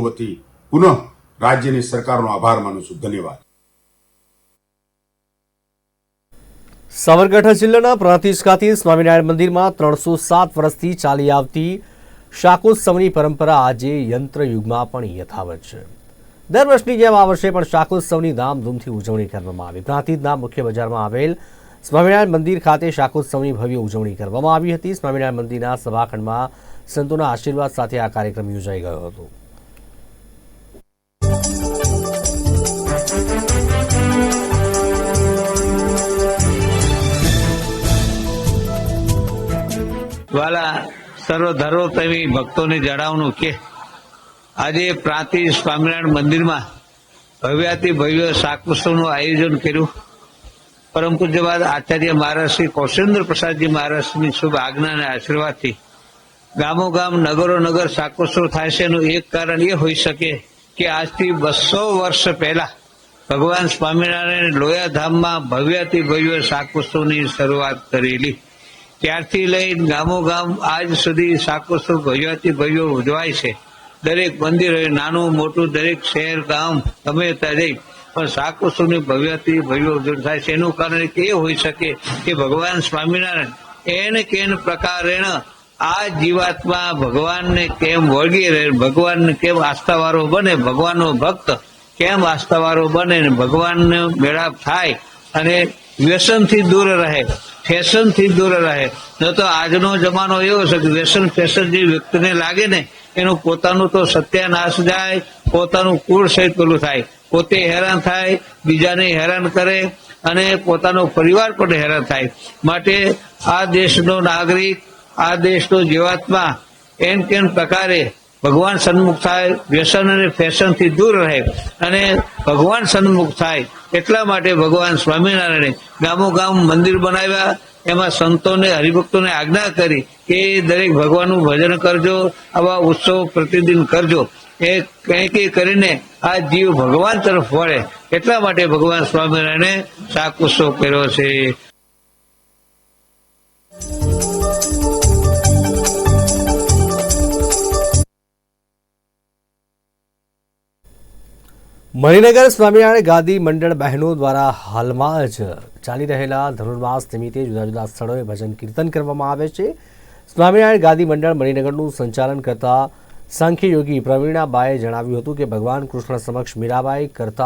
વતી પુનઃ રાજ્યની સરકારનો આભાર માનું છું. ધન્યવાદ. સાબરકાંઠા જિલ્લાના પ્રાંતિજ ખાતે સ્વામિનારાયણ મંદિરમાં ત્રણસો સાત વર્ષથી ચાલી આવતી શાકોત્સવની પરંપરા આજે યંત્ર યુગમાં પણ યથાવત છે. દર વર્ષની જેમ આ વર્ષે પણ શાકોત્સવની ધામધૂમથી ઉજવણી કરવામાં આવી. પ્રાંતિજના મુખ્ય બજારમાં આવેલ સ્વામિનારાયણ મંદિર ખાતે શાકોત્સવની ભવ્ય ઉજવણી કરવામાં આવી હતી. સ્વામિનારાયણ મંદિરના સભાખંડમાં સંતોના આશીર્વાદ સાથે આ કાર્યક્રમ યોજાઈ ગયો હતો. વાલા સર્વ ધર્મ પ્રેમી ભક્તોને જણાવવાનું કે. આજે પ્રાંતિ સ્વામિનારાયણ મંદિરમાં ભવ્યાતિ ભવ્ય શાકોત્સવનું આયોજન કર્યું. પરમ પૂજ્યવાદ આચાર્ય મહારાજ શ્રી કૌશેન્દ્ર પ્રસાદજી મહારાજની શુભ આજ્ઞા અને આશીર્વાદથી ગામો ગામ નગરો નગર શાકોત્સવ થાય છે એનું એક કારણ એ હોઈ શકે કે આજથી બસો વર્ષ પહેલા ભગવાન સ્વામિનારાયણ લોયાધામમાં ભવ્યાતિ ભવ્ય શાકોત્સવની શરૂઆત કરેલી. ત્યારથી લઈ ગામો ગામ આજ સુધી શાકોત્સવ ભવ્યાથી ભવ્યો ઉજવાય છે. દરેક મંદિર નાનું મોટું દરેક શહેર ગામ ગમે દરેક પણ શાકોત્સવની ભવ્યથી ભવ્ય ઉજવણ થાય છે. એનું કારણ એ હોઈ શકે કે ભગવાન સ્વામિનારાયણ એને કેન પ્રકારેણ આ જીવાત્મા ભગવાનને કેમ વળગી રહે, ભગવાનને કેમ આસ્થાવાળો બને, ભગવાનનો ભક્ત કેમ આસ્થાવાળો બને ભગવાનને મેળાપ થાય અને વ્યસનથી દૂર રહે. ફેશનથી દૂર રહે. ન તો આજનો જમાનો એવો છે કે વ્યસન ફેશન જે વ્યક્તિને લાગે ને, એનું પોતાનું તો સત્યાનાશ જાય, પોતાનું કુળ સહિત પેલું થાય. પોતે હેરાન થાય, બીજાને હેરાન કરે અને પોતાનો પરિવાર પણ હેરાન થાય. માટે આ દેશનો નાગરિક, આ દેશનો જીવાત્મા એમ કેમ પ્રકારે ભગવાન સન્મુખ થાય, વ્યસન અને ફેશનથી દૂર રહે અને ભગવાન સન્મુખ થાય, એટલા માટે ભગવાન સ્વામિનારાયણે ગામો ગામ મંદિર બનાવ્યા. એમાં સંતોને, હરિભક્તોને આજ્ઞા કરી કે દરેક ભગવાનનું ભજન કરજો, આવા ઉત્સવ પ્રતિદિન કરજો. એ કંઈ કંઈ કરીને આ જીવ ભગવાન તરફ વળે. એટલા માટે ભગવાન સ્વામિનારાયણે શાક ઉત્સવ કર્યો છે. મણિનગર સ્વામિનારાયણ ગાદી મંડળ બહેનો દ્વારા હાલમાં જ ચાલી રહેલા ધનુર્માસ નિમિત્તે જુદા જુદા સ્થળોએ ભજન કીર્તન કરવામાં આવે છે. સ્વામિનારાયણ ગાદી મંડળ મણિનગરનું સંચાલન કરતા સાંખ્ય યોગી પ્રવીણાબાએ જણાવ્યું હતું કે ભગવાન કૃષ્ણ સમક્ષ મીરાબાઈ કરતા